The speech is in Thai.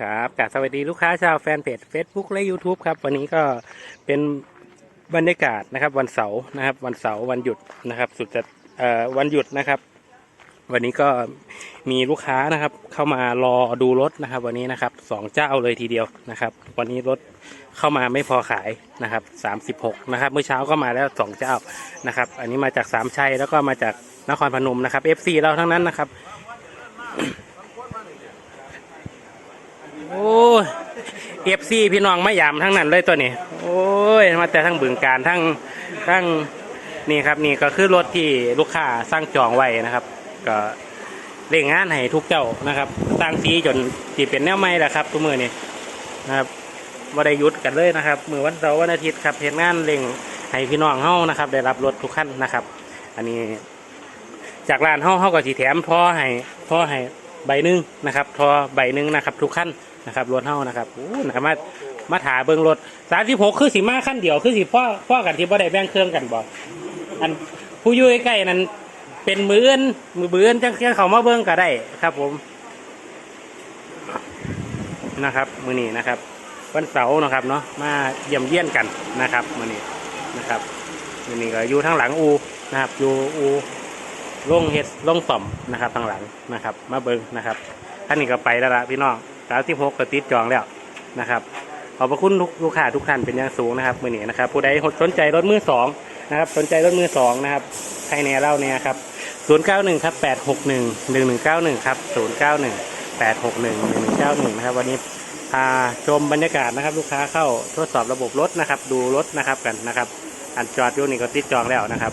ครับกาบสวัสดีลูกค้าชาวแฟนเพจ Facebook และ YouTube ครับ วันนี้ก็เป็นบรรยากาศนะครับ วันเสาร์นะครับ วันเสาร์วันหยุดนะครับ สุดจะวันหยุดนะครับ วันนี้ก็มีลูกค้านะครับ เข้ามารอดูรถนะครับ วันนี้นะครับสองเจ้าเลยทีเดียวนะครับ วันนี้รถเข้ามาไม่พอขายนะครับสามสิบหกนะครับ เมื่อเช้าก็มาแล้วสองเจ้านะครับ อันนี้มาจากสามชัยแล้วก็มาจากนครพนมนะครับ FC เราทั้งนั้นนะครับ โอ้เอฟซีพี่น้องไม่ยามทั้งนั้นเลยตัวนี้ โอ้ย มาแต่ทั้งบึงการทั้งทั้งนี่ครับนี่ก็คือรถที่ลูกค้าสร้างจองไว้นะครับ ก็เร่งงานให้ทุกเจ้านะครับสร้างซีจนที่เป็นแนวใหม่แหละครับทุกมือนี่นะครับว่าได้ยุดกันเลยนะครับ มือวันเสาร์วันอาทิตย์ครับเห็นงานเร่งให้พี่น้องเฮานะครับ ได้รับรถทุกขั้นนะครับ อันนี้จากร้านเฮาเฮาก็สิแถมท่อให้ท่อให้ ใบหนึ่งนะครับท่อใบหนึ่งนะครับ ทุกขั้นนะครับรถเฮานะครับโอ้นะครับมามาถาเบิ่งรถ36คือสิมาขั้นเดียวคือสิพ่อพ่อกันที่บ่ได้แบ่งเครื่องกันบ่อันผู้ยู่ยใกล้นั้นเป็นมือเอื่นมือเบือนจังเคียงเขามาเบิ่งก็ได้ครับ ผม นะครับ มือนี้นะครับ วันเสาร์นะครับเนาะมาเยี่ยมเยี่ยนกันนะครับ มือนี้นะครับมือนี้ก็อยู่ทางหลังอูนะครับอยู่อู ลงเฮ็ดลงต่อมนะครับทางหลังนะครับ มาเบิ้งนะครับท่านนี้ก็ไปแล้วละพี่น้องสาวที่พกก็ติดจองแล้วนะครับขอบพระคุณทุกลูกค้าทุกท่านเป็นอย่างสูงนะครับมือนี้นะครับผู้ใดสนใจรถมือสองนะครับสนใจรถมือสองนะครับใครแน่เล่าเนี่ยครับศูนย์เก้าหนึ่งครับแปดหกหนึ่งหนึ่งหนึ่งเก้าหนึ่งครับศูนย์เก้าหนึ่งแปดหกหนึ่งหนึ่งหนึ่งเก้าหนึ่งนะครับวันนี้พาชมบรรยากาศนะครับ ลูกค้าเข้าทดสอบระบบรถนะครับ ดูรถนะครับกันนะครับ อันจอดอยู่นี่ก็ติดจองแล้วนะครับ